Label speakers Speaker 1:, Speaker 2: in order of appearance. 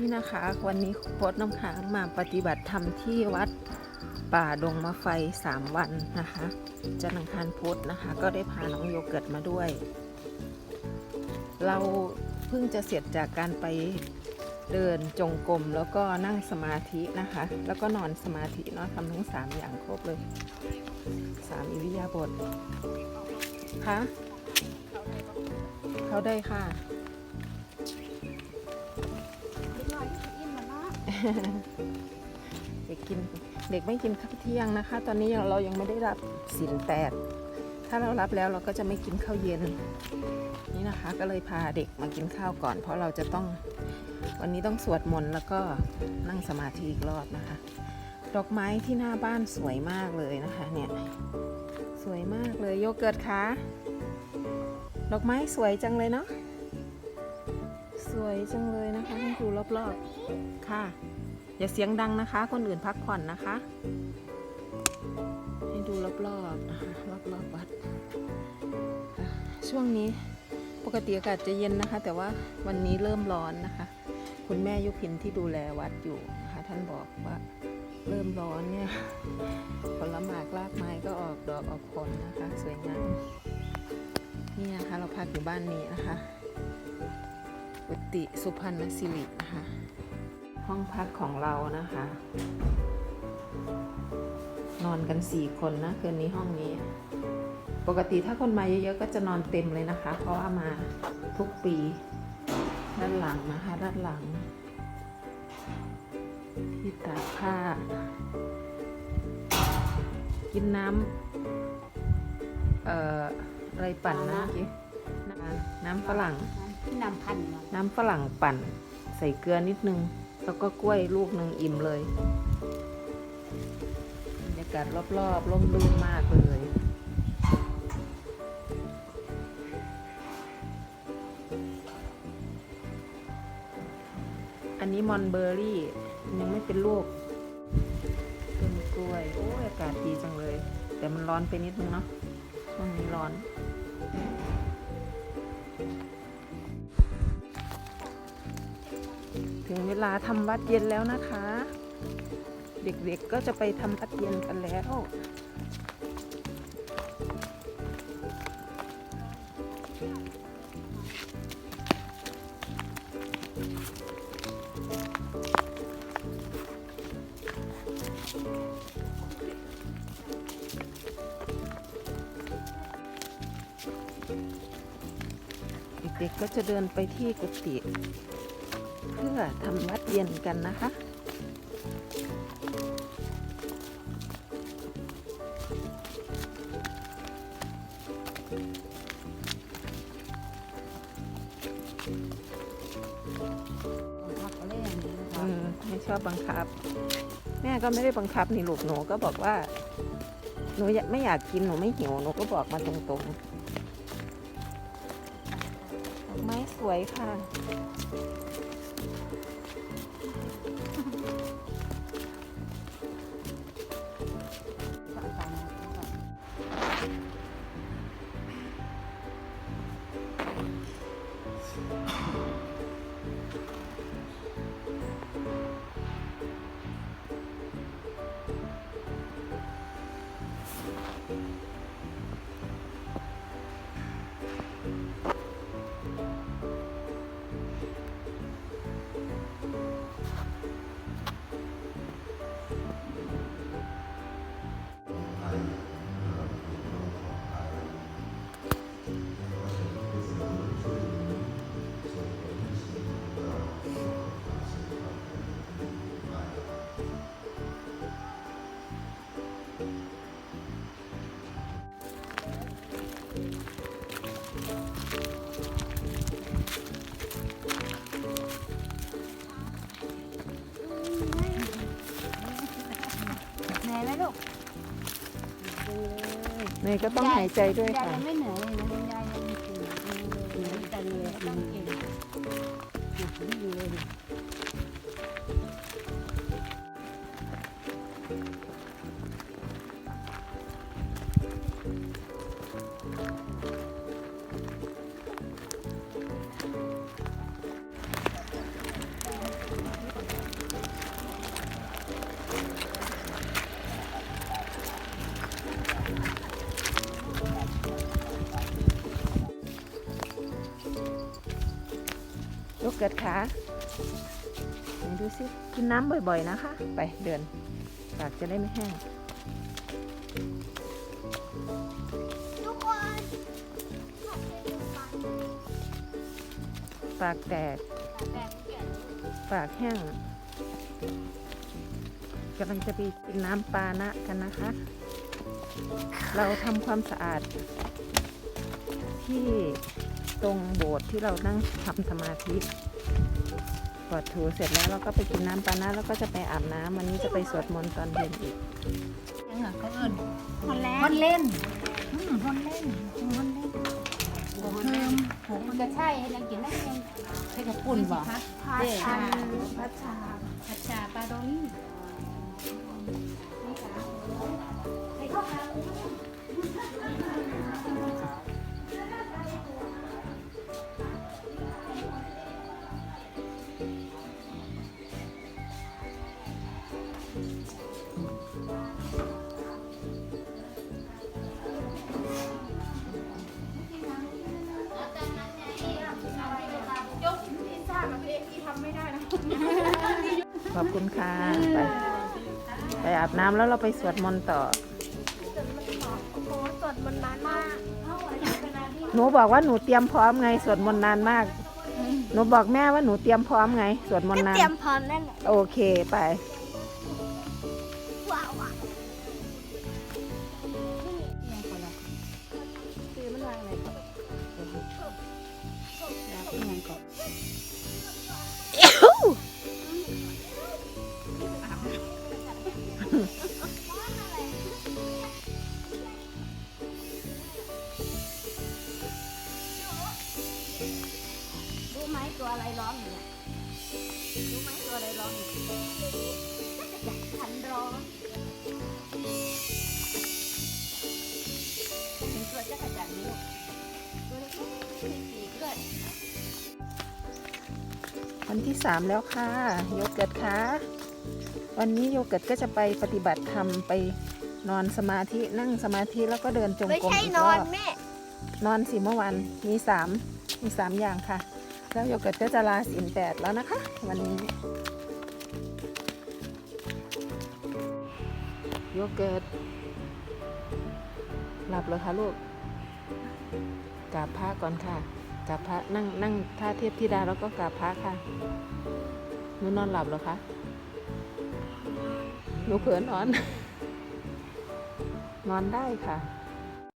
Speaker 1: นี่นะคะ วันนี้โค้ดน้ำค้างมาปฏิบัติธรรมที่วัดป่าดงมะไฟ 3 วันนะคะจันทร์อังคารพุธนะคะ ก็ได้พาน้องโยเกิร์ตมาด้วย เราเพิ่งจะเสร็จจากการไปเดินจงกรมแล้วก็นั่งสมาธินะคะ แล้วก็นอนสมาธิเนาะทำทั้ง 3 อย่างครบเลย3อิริยาบถคะเขาได้ค่ะ เด็กกินเด็กไม่กินข้าวเที่ยงนะคะ ตอนนี้เรายังไม่ได้รับสินแปดถ้าเรารับแล้วเราก็จะไม่กินข้าวเย็น นี่นะคะ ก็เลยพาเด็กมากินข้าวก่อน เพราะเราจะต้องวันนี้ต้องสวดมนต์แล้วก็นั่งสมาธิอีกรอบนะคะ ดอกไม้ที่หน้าบ้านสวยมากเลยนะคะ เนี่ยสวยมากเลยโยเกิร์ตคะดอกไม้สวยจังเลยเนาะ วยจังเลยนะคะให้ดูรอบๆ ค่ะ อย่าเสียงดังนะคะ คนอื่นพักผ่อนนะคะ ให้ดูรอบๆนะคะรอบๆวัด ช่วงนี้ปกติอากาศจะเย็นนะคะ แต่ว่าวันนี้เริ่มร้อนนะคะ คุณแม่ยุพินที่ดูแลวัดอยู่นะคะท่านบอกว่าเริ่มร้อนเนี่ยผลหมากรากไม้ก็ออกดอกออกผลนะคะ สวยงามนี่นะคะเราพักอยู่บ้านนี้นะคะ อุติสุพรรณสิรินะคะห้องพักของเรานะคะ นอนกันสี่คนนะคืนนี้ห้องนี้ ปกติถ้าคนมาเยอะๆก็จะนอนเต็มเลยนะคะ เพราะว่ามาทุกปีด้านหลังนะคะด้านหลัง ที่ตากผ้า กินน้ำเอ่ออะไรปั่นนะจี้น้ำฝรั่ง
Speaker 2: น้ำพัน
Speaker 1: น้ำฝรั่งปั่น ใส่เกลือนิดนึง แล้วก็กล้วยลูกหนึ่งอิ่มเลยบรรยากาศรอบๆร่มรื่นมากเลยอันนี้มอนเบอร์รี่ยังไม่เป็นลูกต้นกล้วย โอ้ยอากาศดีจังเลย แต่มันร้อนไปนิดนึงเนาะช่วงนี้ร้อน ถึงเวลาทำวัดเย็นแล้วนะคะ เด็กๆก็จะไปทำวัดเย็นกันแล้วเด็กๆก็จะเดินไปที่กุฏิ เพื่อทำวัดเย็นกันนะคะ
Speaker 2: พักก็เล่น
Speaker 1: อืมไม่ชอบบังคับ แม่ก็ไม่ได้บังคับนี่ลูกหนูก็บอกว่า หนูอยากไม่อยากกินหนูไม่หิวหนูก็บอกมาตรงๆดอกไม้สวยค่ะ
Speaker 2: เหนื่อยไหมลูก
Speaker 1: เนยก็ต้องหายใจด้วย
Speaker 2: ยาย
Speaker 1: ค่ะ
Speaker 2: ยังไม่เหนื่อยเลยนะคุณยายยังเหนื่อยเหนื่อยจังเลยต้องเก่ง อยู่เลย
Speaker 1: เกิดขาดูสิกินน้ำบ่อยๆนะคะ ไปเดินปากจะได้ไม่แห้ง
Speaker 3: ทุกคน
Speaker 1: ปากแตก ปากแห้งกำลังจะไปกินน้ำปานะกันนะคะ เราทำความสะอาด ที่ตรงโบสถ์ที่เรานั่งทำสมาธิ กวาดถูเสร็จแล้วเราก็ไปกินน้ำปานะแล้วก็จะไปอาบน้ำวันนี้จะไปสวดมนต์ตอนเย็นอีก
Speaker 2: ยังอะก็เอิญ
Speaker 3: คนแร
Speaker 2: ฮ
Speaker 3: ก
Speaker 2: อนเล่นอืมฮอนเล่นฮอนเล่นโอ้โหเพิ่มโหมันก็ใช่ให้นักกินได้เองให้กับปุ่นบ่
Speaker 3: พัชชาพัชชา
Speaker 2: ผัดชาปลาดองนี่ให้ ข
Speaker 1: อบคุณค่ะ ไป ไปอาบน้ำแล้วเราไปสวดมนต์ต่อ
Speaker 3: โอ้โหสดมันนานมาก
Speaker 1: หนูบอกว่าหนูเตรียมพร้อมไงสวดมนต์นานมาก หนูบอกแม่ว่าหนูเตรียมพร้อมไงสวดมนต์นาน
Speaker 3: เตรียมพร้อมแน่นอน
Speaker 1: โอเคไป วันที่สามแล้วค่ะโยเกิร์ตคะวันนี้โยเกิร์ตก็จะไปปฏิบัติธรรมไปนอนสมาธินั่งสมาธิแล้วก็เดินจง
Speaker 3: ไม่
Speaker 1: กรม
Speaker 3: ใช่
Speaker 1: อีก
Speaker 3: น
Speaker 1: ร
Speaker 3: อ
Speaker 1: อนบ
Speaker 3: แม่
Speaker 1: นอนสิเมื่อวันมีสามมีสามอย่างค่ะ แล้วโยเกิร์ตก็จะลาสินแปดแล้วนะคะ วันนี้โยเกิร์ตหลับเลยคะลูกกราบพระก่อนค่ะ กราบพระนั่งนั่งท่าเทพธิดาแล้วก็กราบพระค่ะหนูนอนหลับเหรอคะหนูเผลอนอน นอนได้ค่ะ